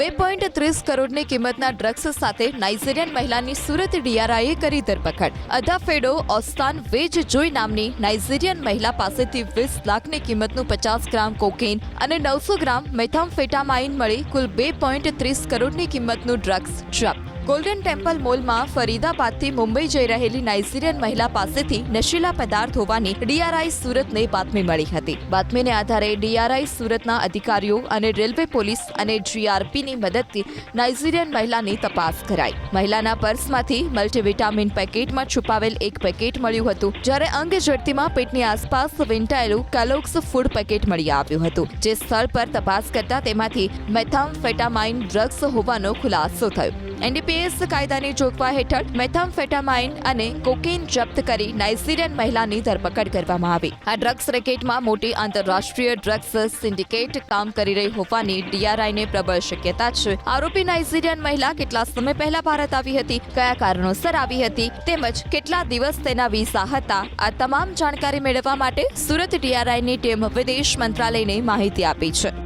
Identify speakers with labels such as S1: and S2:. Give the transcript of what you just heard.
S1: બે પોઈન્ટ ત્રીસ કરોડની કિંમતના ડ્રગ્સ સાથે નાઇજીરિયન મહિલાની સુરત ડીઆરઆઈએ કરી ધરપકડ. અધાફેડો ઓસ્તાન વેજ જોઈ નામની નાઇજીરિયન મહિલા પાસેથી વીસ લાખની કિંમતનું પચાસ ગ્રામ કોકેન અને નવસો ગ્રામ મેથામ્ફેટામાઇન મળી કુલ બે પોઈન્ટ ત્રીસ કરોડની કિંમતનું ડ્રગ્સ જપ્ત. ગોલ્ડન ટેમ્પલ મોલમાં ફરીદાબાદથી મુંબઈ જઈ રહેલી નાઇજીરિયન મહિલા પાસેથી નશીલા પદાર્થ હોવાની ડીઆરઆઈ સુરતને બાતમી મળી હતી. બાતમીને આધારે ડીઆરઆઈ સુરતના અધિકારીઓ અને રેલવે પોલીસ અને જીઆરપીની મદદથી નાઇજીરિયન મહિલાની તપાસ કરાઈ. મહિલાના પર્સમાંથી મલ્ટીવિટામિન પેકેટમાં છુપાવેલ એક પેકેટ મળ્યું હતું, જ્યારે અંગ ઝડતીમાં પેટની આસપાસ વીંટાયેલું કેલોક્સ ફૂડ પેકેટ મળી આવ્યું હતું. જે સ્થળ પર તપાસ કરતા તેમાંથી મેથામ્ફેટામાઇન ડ્રગ્સ હોવાનો ખુલાસો થયો. એનડીપીએસ કાયદાની જોગવાઈ હેઠળ મેથામ્ફેટામાઇન અને કોકેન જપ્ત કરી નાઇજીરિયન મહિલાની ધરપકડ કરવામાં આવી. આ ડ્રગ્સ રેકેટમાં મોટી આંતરરાષ્ટ્રીય ડ્રગ્સ સિન્ડિકેટ કામ કરી રહી હોવાની ડીઆરઆઈને પ્રબળ શક્યતા છે. આરોપી નાઇજીરિયન મહિલા કેટલા સમય પહેલા ભારત આવી હતી, કયા કારણોસર આવી હતી, તેમજ કેટલા દિવસ તેના વિઝા હતા, આ તમામ જાણકારી મેળવવા માટે સુરત ડીઆરઆઈની ટીમ વિદેશ મંત્રાલયને માહિતી આપી છે.